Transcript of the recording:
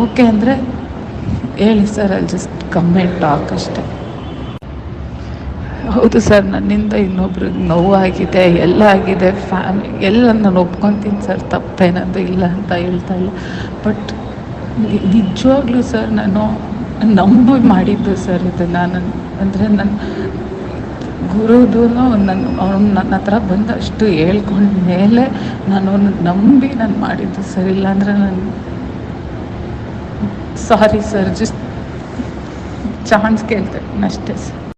Okay ಅಂದರೆ ಹೇಳಿ sir ಅಲ್ಲಿ ಜಸ್ಟ್ ಕಮ್ಮೆಂಟ್ ಟಾಕ್ ಅಷ್ಟೇ. ಹೌದು ಸರ್ ನನ್ನಿಂದ ಇನ್ನೊಬ್ರಿಗೆ ನೋವಾಗಿದೆ, ಎಲ್ಲ ಆಗಿದೆ ಫ್ಯಾಮಿ ಎಲ್ಲ ನಾನು ಒಪ್ಕೊತೀನಿ ಸರ್ ತಪ್ಪೇನಂದು ಇಲ್ಲ ಅಂತ ಹೇಳ್ತಾ ಇಲ್ಲ. ಬಟ್ ನಿಜವಾಗ್ಲೂ ಸರ್ ನಾನು ನಂಬಿ ಮಾಡಿದ್ದು ಸರ್ ಇದು ನಾನು. ಅಂದರೆ ನನ್ನ ಗುರುದು ನನ್ನ ಅವ್ನು ನನ್ನ ಹತ್ರ ಬಂದಷ್ಟು ಹೇಳ್ಕೊಂಡ ಮೇಲೆ ನಾನು ನಂಬಿ ನಾನು ಮಾಡಿದ್ದು ಸರ್ ಇಲ್ಲಾಂದರೆ ನಾನು ಸಾರಿ ಸರ್ ಜಸ್ಟ್ ಚಾನ್ಸ್ ಕೇಳ್ತೇನೆ ಅಷ್ಟೇ ಸರ್